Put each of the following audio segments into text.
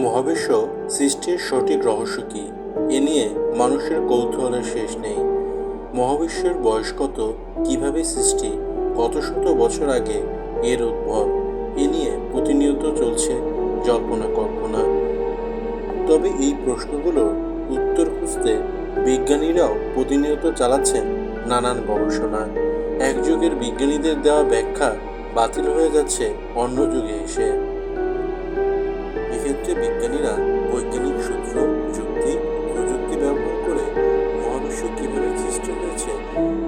মহাবিশ্ব সৃষ্টির সঠিক রহস্য কী? এ নিয়ে মানুষের কৌতূহলের শেষ নেই। মহাবিশ্বের বয়স কত? কীভাবে সৃষ্টি? কত শত বছর আগে এর উদ্ভব? এ নিয়ে প্রতিনিয়ত চলছে জল্পনা কল্পনা। তবে এই প্রশ্নগুলোর উত্তর খুঁজতে বিজ্ঞানীরাও প্রতিনিয়ত চালাচ্ছেন নানান গবেষণা। এক যুগের বিজ্ঞানীদের দেওয়া ব্যাখ্যা বাতিল হয়ে যাচ্ছে অন্য যুগে এসে। এক্ষেত্রে বিজ্ঞানীরা বৈজ্ঞানিক সূত্র যুক্তি, প্রযুক্তি ব্যবহার করে মহাবিশ্ব কীভাবে সৃষ্টি হয়েছে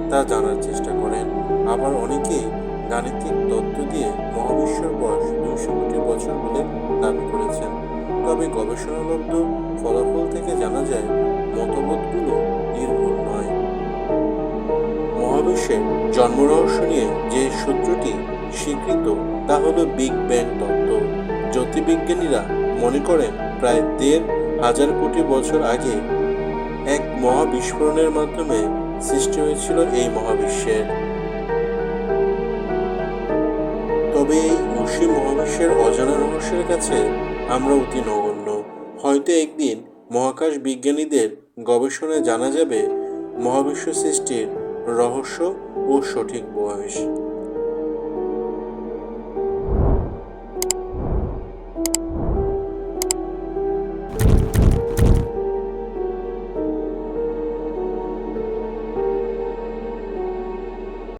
তা জানার চেষ্টা করেন। আবার অনেকেই গাণিতিক তত্ত্ব দিয়ে মহাবিশ্বের বয়স দুইশো কোটি বছর বলে দাবি করেছেন। তবে গবেষণালব্ধ ফলাফল থেকে জানা যায়, মতবাদগুলো নির্ভুল নয়। মহাবিশ্বের জন্ম রহস্য নিয়ে যে সূত্রটি স্বীকৃত, তা হল বিগ ব্যাং তত্ত্ব। জ্যোতির্বিজ্ঞানীরা মনে করেন প্রায় দেড় হাজার কোটি বছর আগে এক মহাবিস্ফোরণের মাধ্যমে সৃষ্টি হয়েছিল এই মহাবিশ্বের। তবে এই অসীম মহাবিশ্বের অজানা রহস্যের কাছে আমরা অতি নগণ্য। হয়তো একদিন মহাকাশ বিজ্ঞানীদের গবেষণায় জানা যাবে মহাবিশ্ব সৃষ্টির রহস্য ও সঠিক বয়স।